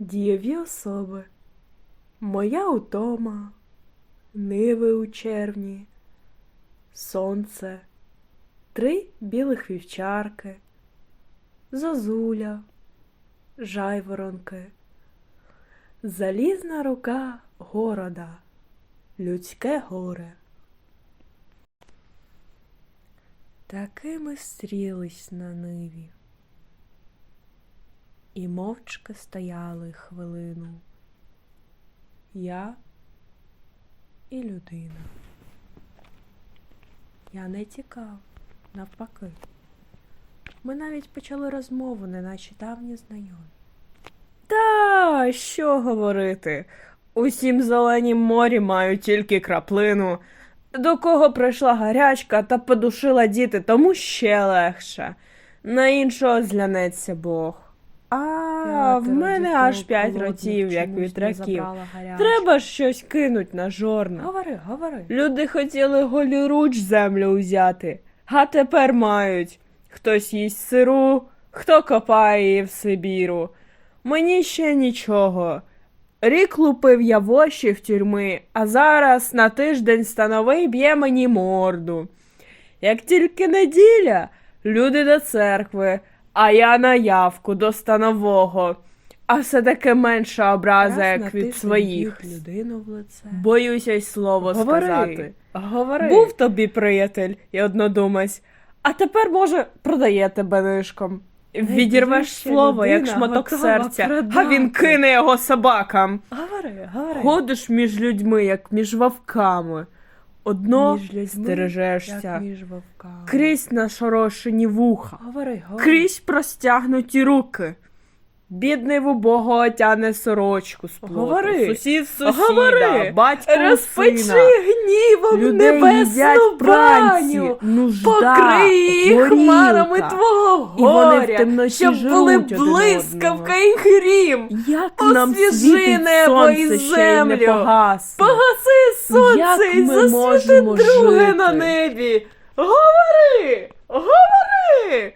Дієві особи. Моя утома, ниви у червні, сонце, три білих вівчарки, зозуля, жайворонки, залізна рука города, людське горе. Такими стрілись на ниві. І мовчки стояли хвилину. Я і людина. Я не тікав, навпаки. Ми навіть почали розмову, неначе давні знайомі. Та що говорити? Усім зеленім морі маю тільки краплину. До кого прийшла гарячка та подушила діти, тому ще легше. На іншого зглянеться Бог. А, в мене аж п'ять ротів, як вітряків. Треба ж щось кинуть на жорна. Говори, говори. Люди хотіли голіруч землю узяти, а тепер мають. Хтось їсть сиру, хто копає її в Сибіру. Мені ще нічого. Рік лупив я воші в тюрми, а зараз на тиждень становий б'є мені морду. Як тільки неділя, люди до церкви, а я на явку до станового. А все таки менша образа, як від своїх. людину в лице. Боюся й слово Говори, сказати. Говори. Був тобі приятель і однодумець, а тепер, може, продає тебе нишком. Відірвеш слово, як людина шматок готова серця, а він кине його собакам. Говори, говори. Ходиш між людьми, як між вовками. Одно Між людьми, стережешся, як між вовками. крізь нашорошені вуха, Говори, говори. крізь простягнуті руки. Бідний в убогого тяне сорочку з плоту. Говори. Сусід сусіда, Говори. батько Розпечи гнівом Людей небесну їдять пранці, баню. нужда, Покрий їх горілка. хмарами твого І вони в горя, темноті щоб жруть були один блискавка одного. і грім. Як нам Освіжи світить небо сонце, і ще й не землю. погасне. Погаси сонце Як і ми засвіти можемо друге жити? на небі. Говори, говори.